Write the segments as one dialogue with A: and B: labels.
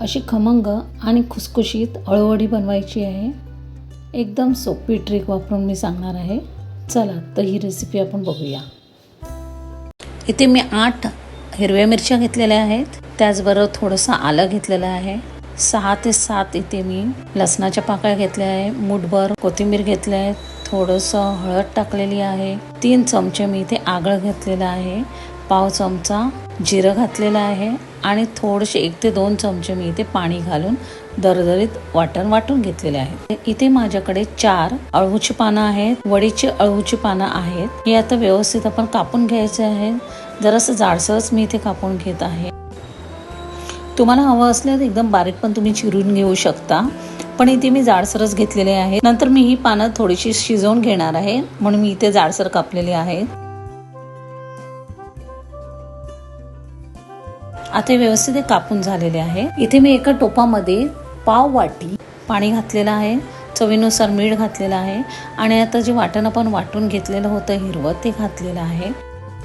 A: अशी खमंग आणि खुसखुशीत अळूवडी बनवायची आहे. एकदम सोपी ट्रिक वापरून मी सांगणार आहे. चला तर ही रेसिपी आपण बघूया. इथे मी आठ हिरव्या मिरच्या घेतलेल्या आहेत. त्याचबरोबर थोडंसं आलं घेतलेलं आहे. सहा ते सात इथे मी लसणाच्या पाकळ्या घेतल्या आहे मुठभर कोथिंबीर घेतल्या आहे. थोडंसं हळद टाकलेली आहे. तीन चमचे मी इथे आगळ घेतलेलं आहे. पाव चमचा जिरं घातलेलं आहे. आणि थोडेसे एक ते दोन चमचे मी इथे पाणी घालून दरदरीत वाटण वाटून घेतलेले आहे. इथे माझ्याकडे चार अळूची पानं आहेत वडीची अळूची पानं आहेत. हे आता व्यवस्थित आपण कापून घ्यायचे आहे. जरासं जाडसरच मी इथे कापून घेत आहे. तुम्हाला हवं असल्यास एकदम बारीक पण तुम्ही चिरून घेऊ शकता. पण इथे मी जाडसरच घेतलेले आहे. नंतर मी ही पानं थोडीशी शिजवून घेणार आहे. म्हणून मी इथे जाडसर कापलेली आहेत आता व्यवस्थित हे कापून झालेले आहे. इथे मी एका टोपामध्ये पाव वाटी पाणी घातलेलं आहे. चवीनुसार मीठ घातलेलं आहे. आणि आता जे वाटण आपण वाटून घेतलेलं होतं हिरवं ते घातलेलं आहे.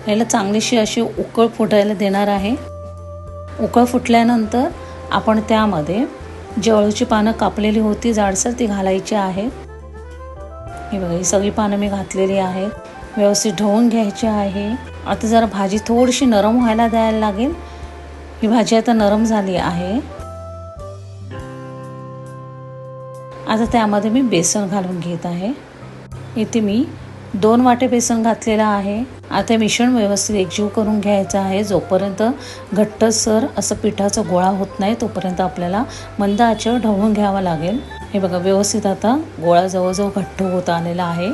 A: याला चांगलीशी अशी उकळ फुटायला देणार आहे. उकळ फुटल्यानंतर आपण त्यामध्ये जी अळूची पानं कापलेली होती जाडसर ती घालायची आहे. हे बघा ही सगळी पानं मी घातलेली आहेत. व्यवस्थित ढवून घ्यायची आहे. आता जरा भाजी थोडीशी नरम व्हायला द्यायला लागेल. ही भाजी आता नरम झाली आहे. आता त्यामध्ये मी बेसन घालून घेत आहे. इथे मी दोन वाटे बेसन घातलेलं आहे. आता मिश्रण व्यवस्थित एकजीव करून घ्यायचं आहे. जोपर्यंत घट्टसर असं पिठाचा गोळा होत नाही तोपर्यंत आपल्याला मंद आचेवर ढवळून घ्यावा लागेल. हे बघा व्यवस्थित आता गोळा जवळजवळ घट्ट होत आलेला आहे.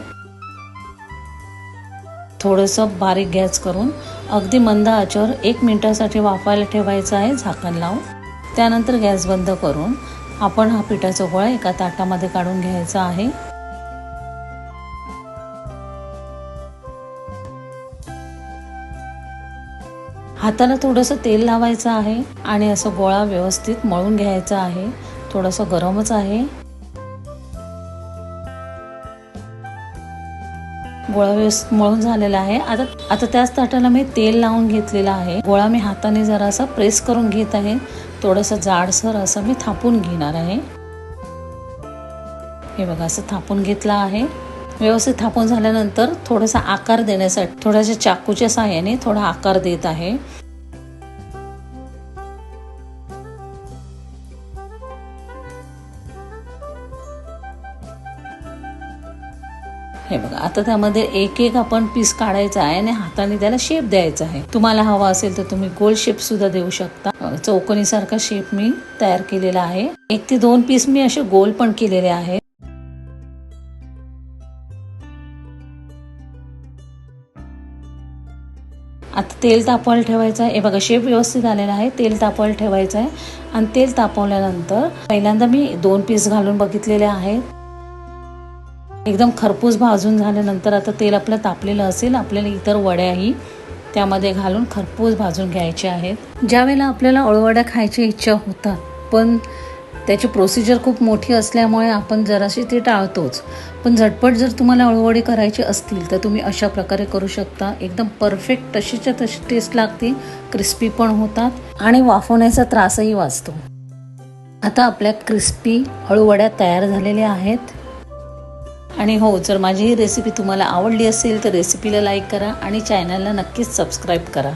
A: थोडंसं बारीक गॅस करून अगदी मंद आचेवर एक मिनटासाठी वाफायला ठेवायचं आहे झाकण लावून. त्यानंतर गॅस बंद करून आपण हा पिठाचा गोळा एका ताटामध्ये काढून घ्यायचा आहे. हाताला थोडंसं तेल लावायचं आहे आणि असं गोळा व्यवस्थित मळून घ्यायचा आहे. थोडंसं गरमच आहे. गोळा व्यवस्थित मळून झालेला आहे. आता आता त्याच ताटाला मी तेल लावून घेतलेलं आहे. गोळा मी हाताने जरासा प्रेस करून घेत आहे. थोडंसं जाडसर असं मी थापून घेणार आहे. हे बघा असं थापून घेतलं आहे. व्यवस्थित थापून झाल्यानंतर थोडासा आकार देण्यासाठी थोड्याशा चाकूच्या साह्याने थोडा आकार देत आहे. हे बघा आता त्यामध्ये एक एक आपण पीस काढायचा आहे आणि हाताने त्याला शेप द्यायचा आहे. तुम्हाला हवा असेल तर तुम्ही गोल शेप सुद्धा देऊ शकता. चौकोनी सारखा शेप मी तयार केलेला आहे. एक ते दोन पीस मी असे गोल पण केलेले आहेत आता तेल तापवायला ठेवायचं आहे. हे बघा शेप व्यवस्थित आलेला आहे. तेल तापवायला ठेवायचं आहे. आणि तेल तापवल्यानंतर पहिल्यांदा मी दोन पीस घालून बघितलेले आहेत. एकदम खरपूस भाजून झाल्यानंतर आता तेल आपलं तापलेलं असेल आपल्याला इतर वड्याही त्यामध्ये घालून खरपूस भाजून घ्यायच्या आहेत. ज्या वेळेला आपल्याला अळवड्या खायची इच्छा होतात पण त्याची प्रोसिजर खूप मोठी असल्यामुळे आपण जराशी ती टाळतोच. पण झटपट जर तुम्हाला अळूवडी करायची असतील तर तुम्ही अशा प्रकारे करू शकता. एकदम परफेक्ट तशीच्या तशी टेस्ट लागते क्रिस्पी पण होतात आणि वाफवण्याचा त्रासही वाचतो. आता आपल्या क्रिस्पी अळूवड्या तयार झालेल्या आहेत. आणि हो जर माझी ही रेसिपी तुम्हाला आवडली असेल तर रेसिपीला लाईक करा आणि चॅनलला नक्कीच सबस्क्राईब करा.